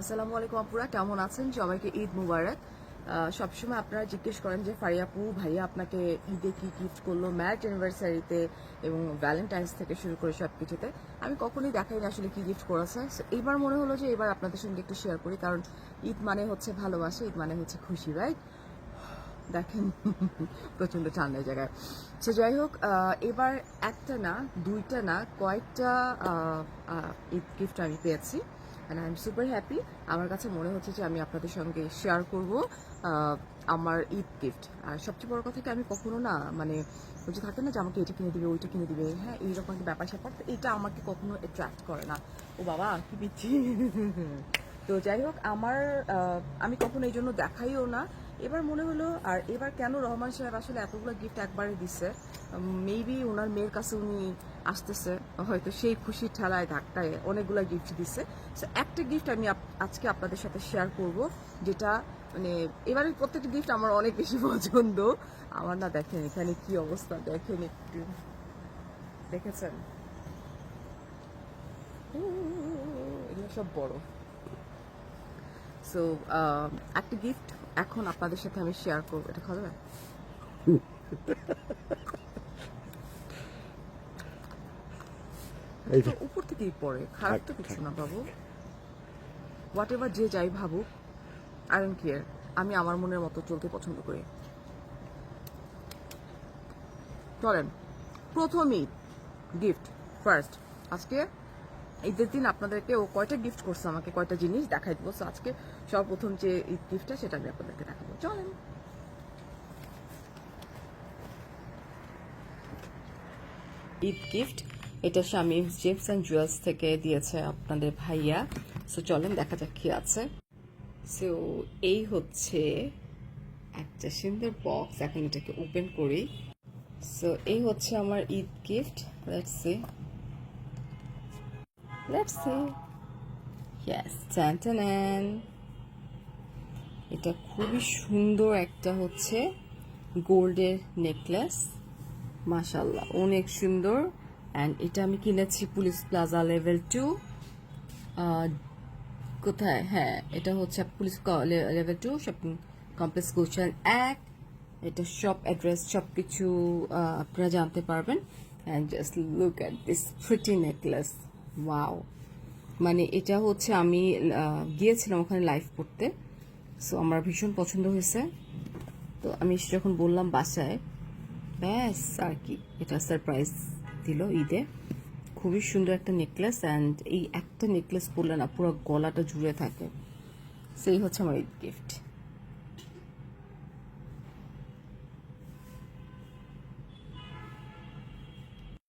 আসসালামু আলাইকুম আপুরা কেমন আছেন? সবাইকে ঈদ মুবারক। সবসময় আপনারা জিজ্ঞেস করেন যে ফারিয়াপু ভাইয়া আপনাকে ঈদে কি গিফট করল? ম্যারেজ অ্যানিভার্সারিতে এবং ভ্যালেন্টাইন্স থেকে শুরু করে সব কিছুতে আমি কখনোই দেখাইনি আসলে কি গিফট করেছে। So, এইবার মনে হলো যে এবার আপনাদের সঙ্গে একটু শেয়ার করি কারণ ঈদ মানে হচ্ছে ভালোবাসা ঈদ মানে হচ্ছে খুশি রাইট দেখেন প্রচণ্ড ঠান্ডা জায়গায়। সে যাই হোক এবার একটা না দুইটা না কয়েকটা ঈদ গিফট আমি পেয়েছি। And I am super happy আমার কাছে মনে হচ্ছে যে আমি আপনাদের সঙ্গে শেয়ার করব আমার ঈদ গিফট আর সবচেয়ে বড় কথা কি, আমি কখনো না মানে ওই যে থাকে না যে আমাকে এটা কিনে দিবে, ওইটা কিনে দিবে হ্যাঁ এইরকম একটা ব্যাপার স্যাপার তো এটা আমাকে কখনো অ্যাট্রাক্ট করে না। ও বাবা, কি দিচ্ছি তো যাই হোক, আমার আমি কখনো এই জন্য দেখাইও না। এবার মনে হলো, আর এবার কেন রহমান সাহেব আসলে এতগুলো গিফট একবারে দিচ্ছে মেবি ওনার মেয়ের কাছে উনি আসতেছে, হয়তো সেই খুশির ঠেলায় ধাক্কায় অনেকগুলো গিফট দিচ্ছে সো একটা গিফট আমি আজকে আপনাদের সাথে শেয়ার করব, যেটা মানে এবারে প্রত্যেকটা গিফট আমার অনেক বেশি পছন্দ। আমার না দেখেন, এখানে কি অবস্থা, দেখেন একটু। দেখেছেন? এগুলো সব বড়। সো একটা গিফট এখন আপনাদের সাথে আমি শেয়ার করব। এটা খাওয়া যাবে? উপর থেকেই পড়ে। খারাপ তো কিছু না বাবু। হোয়াট এভার যে যাই ভাবুক আই ডোন্ট কেয়ার আমি আমার মনের মতো চলতে পছন্দ করি। চলেন। প্রথম ঈদ গিফট ফার্স্ট আজকে ঈদের দিন আপনাদেরকে ও কয়টা গিফট করছে আমাকে কয়টা জিনিস দেখাই দেবো। So, আজকে সর্বপ্রথম যে ঈদ গিফটটা সেটা আমি আপনাদেরকে দেখাবো। চলেন। ঈদ গিফট এটা স্বামী জেমস অ্যান্ড জুয়েলস থেকে দিয়েছে আপনাদের ভাইয়া। সো চলেন দেখা যাক কি আছে। সো এই হচ্ছে একটা সুন্দর বক্স এখন এটাকে ওপেন করি। সো এই হচ্ছে আমার Eid gift let's see let's see yes ট্যান্টান এটা খুবই সুন্দর একটা হচ্ছে গোল্ডের নেকলেস। মাশাল্লাহ অনেক সুন্দর। অ্যান্ড এটা আমি কিনেছি পুলিশ প্লাজা লেভেল টু। কোথায়? হ্যাঁ এটা হচ্ছে police level two, shopping complex Gulshan এক। এটা শপ অ্যাড্রেস সব কিছু আপনারা জানতে পারবেন। And just look at this pretty necklace wow মানে এটা হচ্ছে আমি গিয়েছিলাম ওখানে লাইভ করতে। সো আমার ভীষণ পছন্দ হয়েছে। তো আমি যখন বললাম বাসায়, ব্যাস, আর কি, এটা সারপ্রাইজ দিল ঈদে। খুবই সুন্দর একটা নেকলেস অ্যান্ড এই একটা নেকলেস পরলে না পুরো গলাটা জুড়ে থাকে। সেই হচ্ছে আমার ঈদ গিফট